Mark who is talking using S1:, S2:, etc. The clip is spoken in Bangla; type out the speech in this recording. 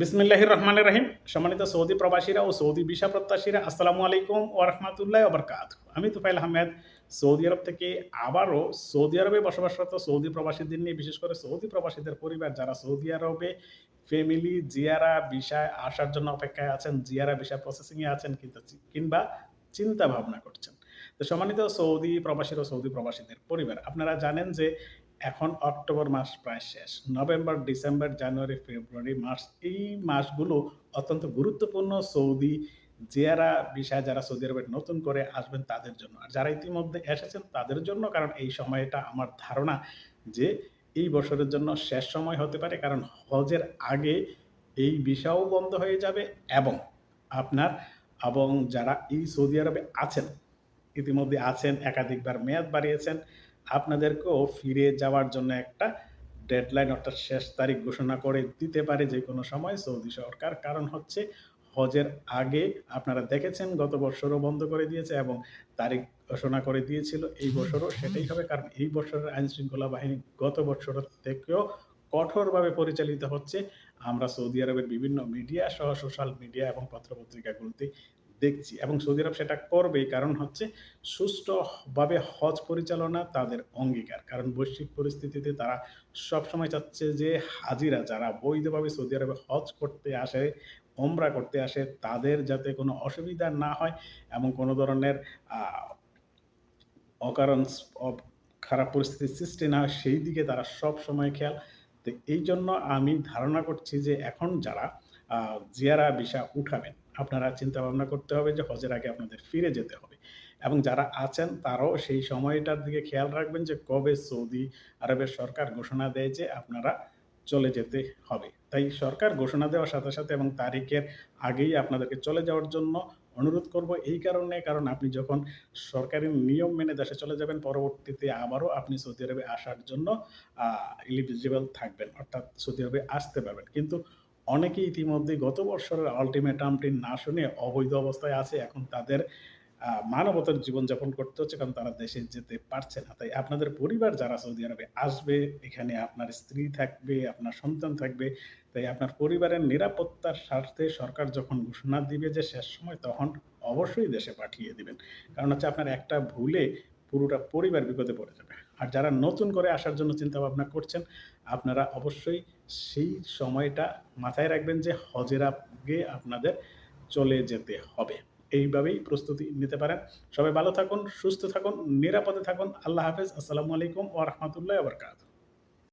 S1: বিসমিল্লাহির রহমানের রহিম সম্মানিত সৌদি প্রবাসীরা ও সৌদি ভিসা প্রত্যাশীরা, আসসালামু আলাইকুম ও রহমতুল্লাহ ওবরকাত আমি তুফাইল আহমেদ, সৌদি আরব থেকে আবারও সৌদি আরবে বসবাসরত সৌদি প্রবাসীদের নিয়ে, বিশেষ করে সৌদি প্রবাসীদের পরিবার যারা সৌদি আরবে ফ্যামিলি জিয়ারা ভিসায় আসার জন্য অপেক্ষায় আছেন, জিয়ারা ভিসা প্রসেসিংয়ে আছেন, কিন্তু কিংবা চিন্তা ভাবনা করছেন। তো সম্মানিত সৌদি প্রবাসীর ও সৌদি প্রবাসীদের পরিবার, আপনারা জানেন যে এখন অক্টোবর মাস প্রায় শেষ। নভেম্বর, ডিসেম্বর, জানুয়ারি, ফেব্রুয়ারি, মার্চ, এই মাসগুলো অত্যন্ত গুরুত্বপূর্ণ। সৌদি যারা বিষয় যারা সৌদি আরবে নতুন করে আসবেন তাদের জন্য। আর যারা ইতিমধ্যে এসেছেন তাদের জন্য, কারণ এই সময়টা আমার ধারণা যে এই বছরের জন্য শেষ সময় হতে পারে, কারণ হজের আগে এই ভিসাও বন্ধ হয়ে যাবে এবং আপনার এবং যারা এই সৌদি আরবে আছেন, ইতিমধ্যে আছেন, একাধিকবার মেয়াদ বাড়িয়েছেন আপনাদেরকেও ফিরে যাওয়ার জন্য একটা ডেডলাইন অর্থাৎ শেষ তারিখ ঘোষণা করে দিতে পারে যে কোনো সময় সৌদি সরকার। কারণ হচ্ছে হজের আগে আপনারা দেখেছেন গত বছরও বন্ধ করে দিয়েছে এবং তারিখ ঘোষণা করে দিয়েছিল। এই বছরও সেটাই হবে। কারণ এই বছরের আইন শৃঙ্খলা বাহিনী গত বছর থেকেও কঠোরভাবে পরিচালিত হচ্ছে। আমরা সৌদি আরবের বিভিন্ন মিডিয়া সহ সোশ্যাল মিডিয়া এবং পত্রপত্রিকাগুলোতে দেখছি। এবং সৌদি আরব সেটা করবেই, কারণ হচ্ছে সুষ্ঠুভাবে হজ পরিচালনা তাদের অঙ্গীকার। কারণ বৈশ্বিক পরিস্থিতিতে তারা সবসময় চাচ্ছে যে হাজিরা, যারা বৈধভাবে সৌদি আরবে হজ করতে আসে ওমরা করতে আসে, তাদের যাতে কোনো অসুবিধা না হয় এবং কোনো ধরনের অকারণ খারাপ পরিস্থিতির সৃষ্টি না হয়, সেই দিকে তারা সব সময় খেয়াল। তো এই জন্য আমি ধারণা করছি যে এখন যারা জিয়ারা ভিসা উঠাবেন আপনারা চিন্তা ভাবনা করতে হবে যে হজের আগে আপনাদের ফিরে যেতে হবে। এবং যারা আছেন, তারাও সেই সময়টার দিকে খেয়াল রাখবেন যে কবে সৌদি আরবের সরকার ঘোষণা দেয় যে আপনারা চলে যেতে হবে। তাই সরকার ঘোষণা দেওয়ার সাথে সাথে এবং তারিখের আগেই আপনাদেরকে চলে যাওয়ার জন্য অনুরোধ করব এই কারণে, কারণ আপনি যখন সরকারি নিয়ম মেনে দেশে চলে যাবেন, পরবর্তীতে আবারও আপনি সৌদি আরবে আসার জন্য ইলিজিবল থাকবেন। অর্থাৎ সৌদি আরবে আসতে পারবেন। কিন্তু অনেকেই ইতিমধ্যে গত বছরের আলটিমেটামটি না শুনে অবৈধ অবস্থায় আছে। এখন তাদের মানবতার জীবনযাপন করতে হচ্ছে কারণ তারা দেশে যেতে পারছে না। তাই আপনাদের পরিবার যারা সৌদি আরবে আসবে, এখানে আপনার স্ত্রী থাকবে, আপনার সন্তান থাকবে, তাই আপনার পরিবারের নিরাপত্তার স্বার্থে সরকার যখন ঘোষণা দিবে যে শেষ সময়, তখন অবশ্যই দেশে পাঠিয়ে দিবেন। কারণ হচ্ছে আপনার একটা ভুলে পুরোটা পরিবার বিপদে পড়ে যাবে। আর যারা নতুন করে আসার জন্য চিন্তা ভাবনা করছেন, আপনারা অবশ্যই সেই সময়টা মাথায় রাখবেন যে হজের আগে আপনাদের চলে যেতে হবে। এইভাবেই প্রস্তুতি নিতে পারেন। সবাই ভালো থাকুন, সুস্থ থাকুন, নিরাপদে থাকুন। আল্লাহ হাফেজ। আসসালামু আলাইকুম ও রহমতুল্লাহ বরকাত